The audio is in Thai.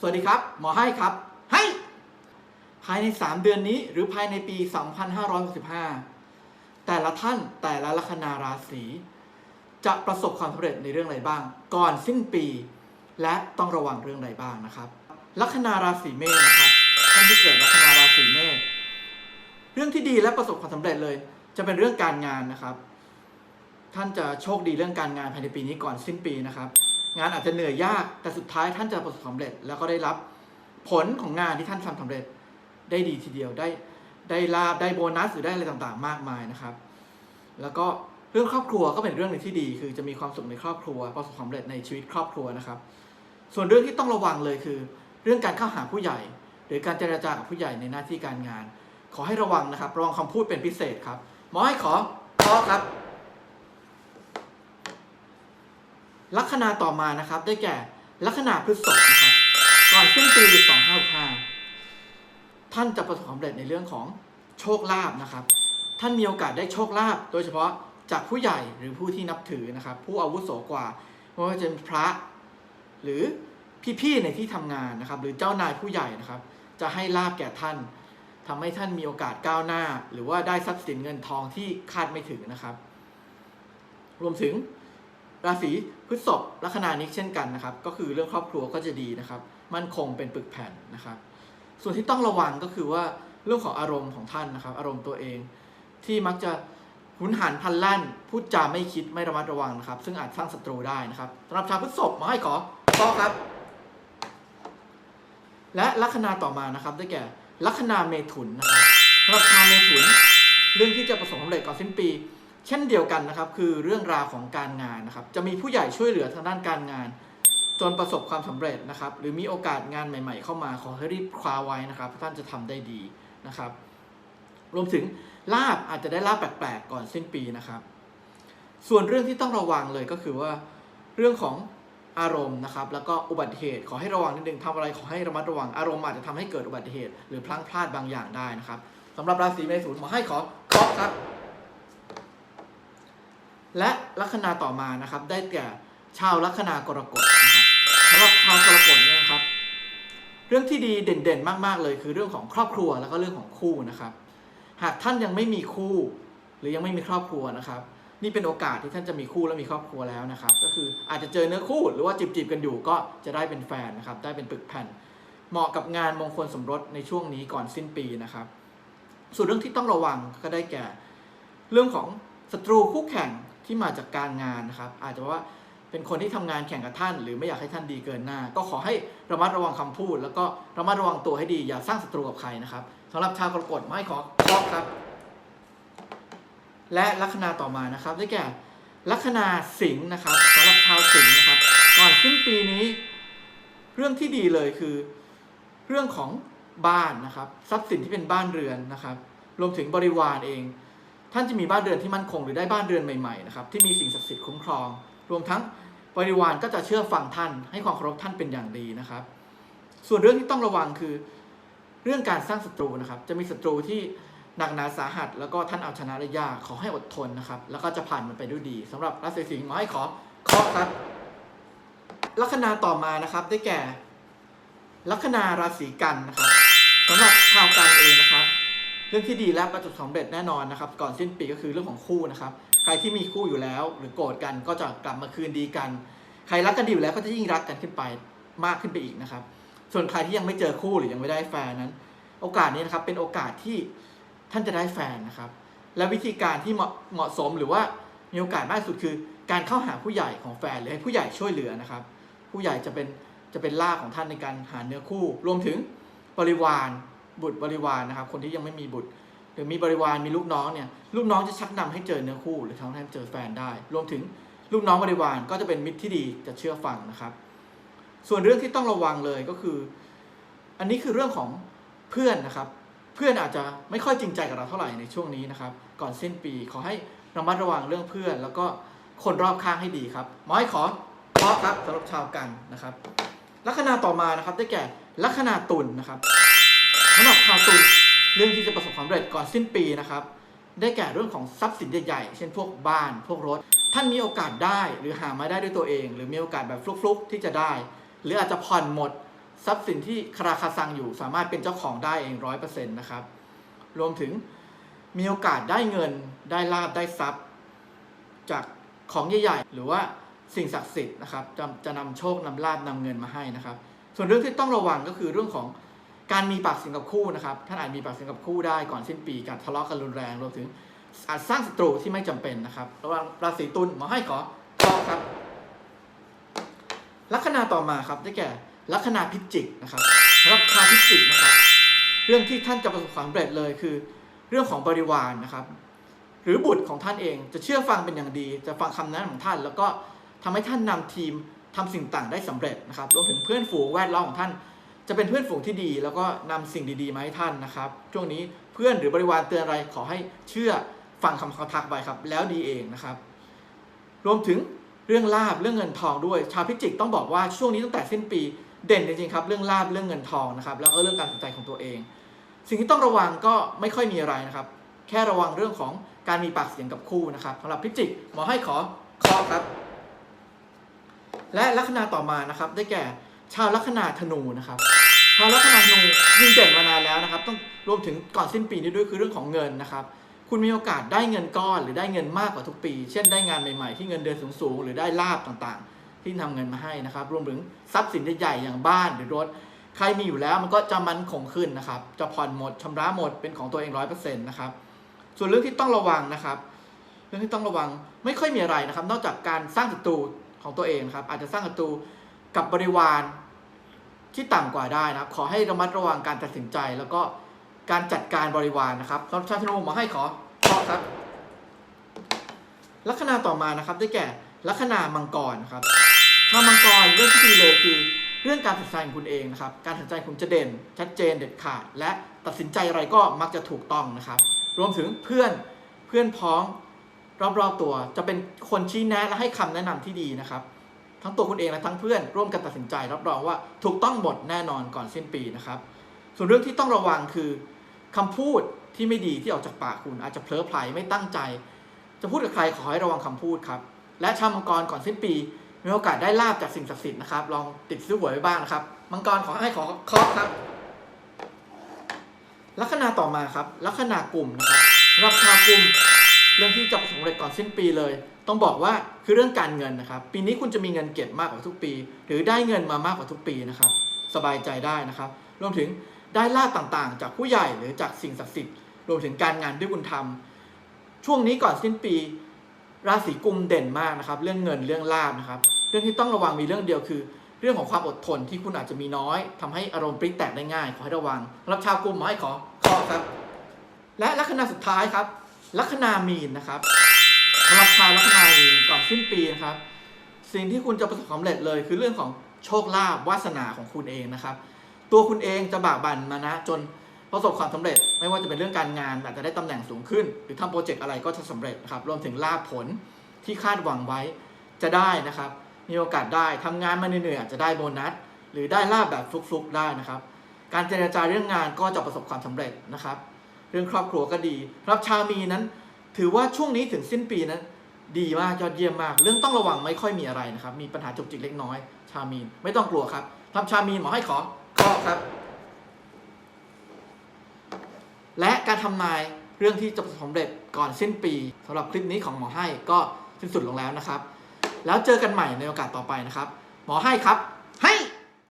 สวัสดีครับ หมอให้ครับ ให้ภายใน 3 เดือนนี้หรือภายในปี 2565 แต่ละท่านแต่ละลัคนาราศีจะประสบความสำเร็จในเรื่องอะไรบ้าง ก่อนสิ้นปี และต้องระวังเรื่องใดบ้างนะครับ ลัคนาราศีเมษนะครับท่านที่เกิดลัคนาราศีเมษเรื่องที่ดีและประสบความสำเร็จเลย จะเป็นเรื่องการงานนะครับ ท่านจะโชคดีเรื่องการงานภายในปีนี้ก่อนสิ้นปีนะครับ งานอาจจะเหนื่อยยาก แต่สุดท้ายท่านจะประสบความสำเร็จ แล้วก็ได้รับผลของงานที่ท่านทำสำเร็จได้ดีทีเดียวได้ได้ลาบได้โบนัสหรือได้อะไรต่างๆ มากมายนะครับ แล้วก็เรื่องครอบครัวก็เป็นเรื่องหนึ่งที่ดี คือจะมีความสุขในครอบครัวประสบความสำเร็จในชีวิตครอบครัวนะครับ ส่วนเรื่องที่ต้องระวังเลยคือ เรื่องการเข้าหาผู้ใหญ่ หรือการเจรจากับผู้ใหญ่ในหน้าที่การงาน ขอให้ระวังนะครับระวังคำพูดเป็นพิเศษครับหมอให้ขอขอครับ ลัคนาต่อมานะครับ ได้แก่ลัคนาพฤษภนะครับก่อนสิ้นปี2565ท่านจะประสบความสำเร็จในเรื่องของโชคลาภนะครับ ท่านมีโอกาสได้โชคลาภโดยเฉพาะจากผู้ใหญ่หรือผู้ที่นับถือนะครับ ผู้อาวุโสกว่าไม่ว่าจะเป็นพระ หรือพี่ๆในที่ทำงานนะครับ หรือเจ้านายผู้ใหญ่นะครับ จะให้ลาบแก่ท่านทำให้ท่านมีโอกาสก้าวหน้า หรือว่าได้ทรัพย์สินเงินทองที่คาดไม่ถึงนะครับ รวมถึง ราศีพฤษภลัคนานี้เช่นกันนะครับ ก็คือเรื่องครอบครัวก็จะดีนะครับ มั่นคงเป็นปึกแผ่นนะครับ ส่วนที่ต้องระวังก็คือว่าเรื่องของอารมณ์ของท่านนะครับ อารมณ์ตัวเอง ที่มักจะหุนหันพลันแล่นพูดจาไม่คิดไม่ระมัดระวังนะครับ ซึ่งอาจสร้างศัตรูได้นะครับสำหรับชาวพฤษภมาให้ขอขอครับ และลัคนาต่อมานะครับ ได้แก่ลัคนาเมถุนนะครับสำหรับชาวเมถุน เรื่องที่จะประสบความสำเร็จก่อนสิ้นปี เช่นเดียวกันนะครับคือเรื่องราวของการงานนะครับ จะมีผู้ใหญ่ช่วยเหลือทางด้านการงาน จนประสบความสำเร็จนะครับ หรือมีโอกาสงานใหม่ ๆ เข้ามาขอให้รีบคว้าไว้นะครับ ท่านจะทำได้ดีนะครับ รวมถึงลาบอาจจะได้ลาบแปลกๆก่อนสิ้นปีนะครับ ส่วนเรื่องที่ต้องระวังเลยก็คือว่าเรื่องของอารมณ์นะครับ แล้วก็อุบัติเหตุขอให้ระวังนิดนึงทำอะไรขอให้ระมัดระวังอารมณ์อาจจะทำให้เกิดอุบัติเหตุ หรือพลั้งพลาดบางอย่างได้นะครับสำหรับราศีเมถุนหมอให้ขอขอครับ และลัคนาต่อมานะครับ ได้แก่ชาวลัคนากรกฎนะครับสำหรับชาวกรกฎเนี่ยครับ เรื่องที่ดีเด่นๆ มากๆเลย คือเรื่องของครอบครัวแล้วก็เรื่องของคู่นะครับ หากท่านยังไม่มีคู่ หรือยังไม่มีครอบครัวนะครับ นี่เป็นโอกาสที่ท่านจะมีคู่และมีครอบครัวแล้วนะครับ ก็คืออาจจะเจอเนื้อคู่หรือว่าจีบๆกันอยู่ก็จะได้เป็นแฟนนะครับ ได้เป็นปึกแผ่น เหมาะกับงานมงคลสมรสในช่วงนี้ก่อนสิ้นปีนะครับ ส่วนเรื่องที่ต้องระวังก็ได้แก่ เรื่องของศัตรูคู่แข่ง ที่มาจากการงานนะครับ อาจจะว่าเป็นคนที่ทำงานแข่งกับท่าน หรือไม่อยากให้ท่านดีเกินหน้า ก็ขอให้ระมัดระวังคำพูด แล้วก็ระมัดระวังตัวให้ดีอย่าสร้างศัตรูกับใครนะครับสำหรับชาวกรกฎไม่ขอขอครับ และลัคนาต่อมานะครับได้แก่ลัคนาสิงห์นะครับสำหรับชาวสิงห์นะครับก่อนสิ้นปีนี้ เรื่องที่ดีเลยคือ เรื่องของบ้านนะครับ ทรัพย์สินที่เป็นบ้านเรือนนะครับ รวมถึงบริวารเอง ท่านจะมีบ้านเรือนที่มั่นคงหรือได้บ้านเรือนใหม่ๆนะครับที่มีสิ่งศักดิ์สิทธิ์คุ้มครอง รวมทั้งบริวารก็จะเชื่อฟังท่านให้ความเคารพท่านเป็นอย่างดีนะครับ ส่วนเรื่องที่ต้องระวังคือ เรื่องการสร้างศัตรูนะครับ จะมีศัตรูที่หนักหนาสาหัส แล้วก็ท่านเอาชนะได้ยากขอให้อดทนนะครับ แล้วก็จะผ่านมันไปด้วยดีสำหรับราศีสิงห์ขอให้ขอขอครับลัคนาต่อมานะครับ ได้แก่ ลัคนาราศีกันนะครับสำหรับชาวกันเองนะครับ เรื่องที่ดีและประสบความสำเร็จแน่นอนนะครับ ก่อนสิ้นปีก็คือเรื่องของคู่นะครับ ใครที่มีคู่อยู่แล้ว หรือโกรธกันก็จะกลับมาคืนดีกัน ใครรักกันดีอยู่แล้วก็จะยิ่งรักกันขึ้นไปมากขึ้นไปอีกนะครับ ส่วนใครที่ยังไม่เจอคู่หรือยังไม่ได้แฟนนั้น โอกาสนี้นะครับเป็นโอกาสที่ท่านจะได้แฟนนะครับ และวิธีการที่เหมาะเหมาะสมหรือว่ามีโอกาสมากที่สุดคือ การเข้าหาผู้ใหญ่ของแฟนหรือให้ผู้ใหญ่ช่วยเหลือนะครับ ผู้ใหญ่จะเป็นจะเป็นล่าของท่านในการหาเนื้อคู่ รวมถึงบริวาร บุตรบริวารนะครับ คนที่ยังไม่มีบุตร หรือมีบริวารมีลูกน้องเนี่ยลูกน้องจะชักนำให้เจอเนื้อคู่ หรือทำให้เจอแฟนได้ รวมถึงลูกน้องบริวารก็จะเป็นมิตรที่ดีจะเชื่อฟังนะครับ ส่วนเรื่องที่ต้องระวังเลยก็คือ อันนี้คือเรื่องของเพื่อนนะครับ เพื่อนอาจจะไม่ค่อยจริงใจกับเราเท่าไหร่ในช่วงนี้นะครับ ก่อนสิ้นปีขอให้ระมัดระวังเรื่องเพื่อน แล้วก็คนรอบข้างให้ดีครับหมอให้ขอขอครับสำหรับชาวกันนะครับ ลัคนาต่อมานะครับได้แก่ลัคนาตุลนะครับ สำหรับชาวตุลเรื่องที่จะประสบความสำเร็จก่อนสิ้นปีนะครับ ได้แก่เรื่องของทรัพย์สินใหญ่ๆ เช่นพวกบ้าน พวกรถ ท่านมีโอกาสได้หรือหามาได้ด้วยตัวเอง หรือมีโอกาสแบบฟลุกๆที่จะได้ หรืออาจจะผ่อนหมดทรัพย์สินที่คราคาซังอยู่สามารถเป็นเจ้าของได้เองร้อยเปอร์เซ็นต์นะครับ รวมถึงมีโอกาสได้เงินได้ลาบได้ทรัพย์ จากของใหญ่ๆ หรือว่าสิ่งศักดิ์สิทธิ์นะครับจะจะนำโชคนำลาบนำเงินมาให้นะครับ ส่วนเรื่องที่ต้องระวังก็คือเรื่องของ การมีปากเสียงกับคู่นะครับท่านอาจมีปากเสียงกับคู่ได้ก่อนสิ้นปีการทะเลาะกันรุนแรงรวมถึงอาจสร้างศัตรูที่ไม่จำเป็นนะครับระหว่างราศีตุลหมอให้ขอขอครับ ลัคนาต่อมาครับได้แก่ลัคนาพิจิกนะครับลัคนาพิจิกนะครับ เรื่องที่ท่านจะประสบความสำเร็จเลยคือ เรื่องของบริวารนะครับ หรือบุตรของท่านเองจะเชื่อฟังเป็นอย่างดี จะฟังคำแนะนำของท่าน แล้วก็ทำให้ท่านนำทีมทำสิ่งต่างได้สำเร็จนะครับ รวมถึงเพื่อนฝูงแวดล้อมของท่าน จะเป็นเพื่อนฝูงที่ดี แล้วก็นำสิ่งดีๆมาให้ท่านนะครับ ช่วงนี้เพื่อนหรือบริวารเตือนอะไรขอให้เชื่อฟังคำเขาทักไปครับ แล้วดีเองนะครับ รวมถึงเรื่องลาบเรื่องเงินทองด้วย ชาวพิจิกต้องบอกว่าช่วงนี้ตั้งแต่สิ้นปีเด่นจริงๆครับ เรื่องลาบเรื่องเงินทองนะครับ แล้วก็เรื่องการตัดสินใจของตัวเอง สิ่งที่ต้องระวังก็ไม่ค่อยมีอะไรนะครับ แค่ระวังเรื่องของการมีปากเสียงกับคู่นะครับสำหรับพิจิกหมอให้ขอขอครับ และลัคนาต่อมานะครับได้แก่ ชาวลัคนาธนูนะครับชาวลัคนาธนูยิ่งเด่นมานานแล้วนะครับ ต้องรวมถึงก่อนสิ้นปีนี้ด้วยคือเรื่องของเงินนะครับ คุณมีโอกาสได้เงินก้อนหรือได้เงินมากกว่าทุกปี เช่นได้งานใหม่ๆ ที่เงินเดือนสูงๆ หรือได้ลาบต่างๆ ที่ทำเงินมาให้นะครับ รวมถึงทรัพย์สินใหญ่ๆอย่างบ้านหรือรถ ใครมีอยู่แล้วมันก็จะมันคงขึ้นนะครับ จะผ่อนหมดชำระหมดเป็นของตัวเองร้อยเปอร์เซ็นต์นะครับ ส่วนเรื่องที่ต้องระวังนะครับ เรื่องที่ต้องระวังไม่ค่อยมีอะไรนะครับ นอกจากการสร้างศัตรูของตัวเองครับอาจจะสร้างศัตรู กับบริวารที่ต่ำกว่าได้นะครับ ขอให้ระมัดระวังการตัดสินใจ แล้วก็การจัดการบริวารนะครับสำชาวธนูหมาให้ขอขอครับ ลัคนาต่อมานะครับ ได้แก่ลัคนามังกรครับชาวมังกรเรื่องที่ดีเลยคือ เรื่องการตัดสินใจของคุณเองนะครับ การตัดสินใจคุณจะเด่น ชัดเจนเด็ดขาด และตัดสินใจอะไรก็มักจะถูกต้องนะครับ รวมถึงเพื่อนเพื่อนพ้องรอบๆตัว จะเป็นคนชี้แนะและให้คำแนะนำที่ดีนะครับ ทั้งตัวคุณเองและทั้งเพื่อนร่วมกันตัดสินใจ รับรองว่าถูกต้องหมดแน่นอนก่อนสิ้นปีนะครับ ส่วนเรื่องที่ต้องระวังคือคำพูดที่ไม่ดีที่ออกจากปากคุณอาจจะเผลอไผลไม่ตั้งใจ จะพูดกับใครขอให้ระวังคำพูดครับ และชาวมังกรก่อนสิ้นปี มีโอกาสได้ลาบจากสิ่งศักดิ์สิทธิ์นะครับ ลองติดซื้อหวยไว้บ้างนะครับ มังกรขอให้ขอคาะครับ ลัคนาต่อมาครับ ลัคนากลุ่มนะครับรับชากลุ่ม เรื่องที่จะประสบความสำเร็จก่อนสิ้นปีเลย ต้องบอกว่าคือเรื่องการเงินนะครับ ปีนี้คุณจะมีเงินเก็บมากกว่าทุกปี หรือได้เงินมามากกว่าทุกปีนะครับ สบายใจได้นะครับ รวมถึงได้ลาบต่างๆ จากผู้ใหญ่หรือจากสิ่งศักดิ์สิทธิ์ รวมถึงการงานที่คุณทำช่วงนี้ก่อนสิ้นปี ราศีกุมเด่นมากนะครับ เรื่องเงินเรื่องลาบนะครับ เรื่องที่ต้องระวังมีเรื่องเดียวคือ เรื่องของความอดทนที่คุณอาจจะมีน้อยทำให้อารมณ์ปริแตกได้ง่าย ขอให้ระวังรับชาวกุมหมอให้ขอขอครับ และลัคนาสุดท้ายครับ ลัคนามีนนะครับสำหรับชาวลัคนามีนก่อนสิ้นปีนะครับ สิ่งที่คุณจะประสบความสำเร็จเลย คือเรื่องของโชคลาภวาสนาของคุณเองนะครับ ตัวคุณเองจะบากบั่นมานะ จนประสบความสำเร็จ ไม่ว่าจะเป็นเรื่องการงานอาจจะได้ตำแหน่งสูงขึ้น หรือทำโปรเจกต์อะไรก็จะสำเร็จนะครับรวมถึงลาภผลที่คาดหวังไว้จะได้นะครับ มีโอกาสได้ทำงานมาเหนื่อยๆอาจจะได้โบนัส หรือได้ลาบแบบฟลุกๆได้นะครับ การเจรจาเรื่องงานก็จะประสบความสำเร็จนะครับ เรื่องครอบครัวก็ดีรับชาวมีนั้น ถือว่าช่วงนี้ถึงสิ้นปีนั้น ดีมากยอดเยี่ยมมาก เรื่องต้องระวังไม่ค่อยมีอะไรนะครับ มีปัญหาจุกจิกเล็กน้อย ชาวมีนไม่ต้องกลัวครับทำชาวมีนหมอให้ขอขอครับ และการทำนายเรื่องที่จะสมสำเร็จก่อนสิ้นปีสำหรับคลิปนี้ของหมอให้ก็สิ้นสุดลงแล้วนะครับ แล้วเจอกันใหม่ในโอกาสต่อไปนะครับ หมอให้ครับ ให้